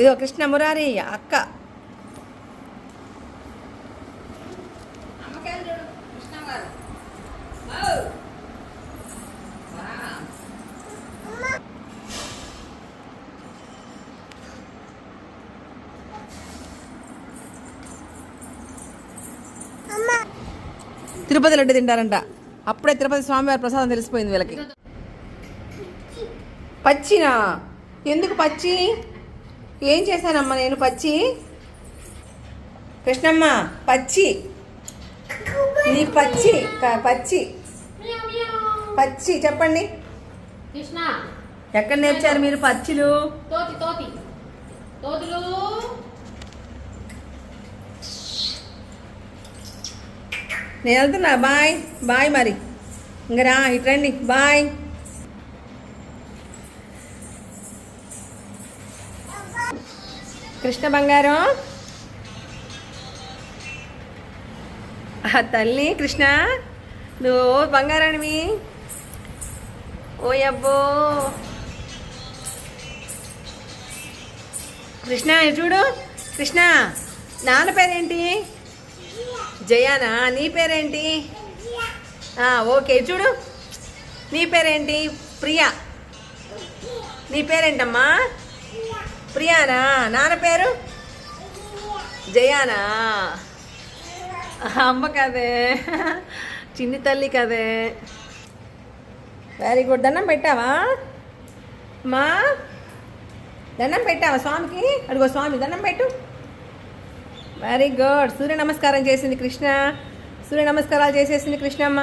ఇదో కృష్ణ మురారి అక్క. తిరుపతి లడ్డు తింటారంట. అప్పుడే తిరుపతి స్వామివారి ప్రసాదం తెలిసిపోయింది వీళ్ళకి. పచ్చినా? ఎందుకు పచ్చి? ఏం చేశానమ్మా నేను పచ్చి? కృష్ణమ్మ పచ్చి. నీ పచ్చి పచ్చి. పచ్చి చెప్పండి. కృష్ణ. ఎక్కడ నేర్చారు మీరు పచ్చిలు? తోతి తోతి. తోతులు. నేను వెళ్తున్నా బాయ్. బాయ్ మరి. ఇంక రా ఇటు రండి. బాయ్. కృష్ణ బంగారం. ఆ తల్లి కృష్ణ నువ్వు బంగారానివి. ఓ అబ్బో. కృష్ణ చూడు. కృష్ణ నాన్న పేరేంటి? జయానా నీ పేరేంటి? ఓకే చూడు. నీ పేరేంటి? ప్రియా. నీ పేరేంటమ్మా? ప్రియానా? నాన్న పేరు? జయానా? అమ్మ కదే. చిన్ని తల్లి కదే. వెరీ గుడ్ దండం పెట్టావా? మా దండం పెట్టావా స్వామికి? అడుగో స్వామి దండం పెట్టు. వెరీ గుడ్ సూర్య నమస్కారం చేసింది కృష్ణ. సూర్య నమస్కారాలు చేసేసింది కృష్ణమ్మ.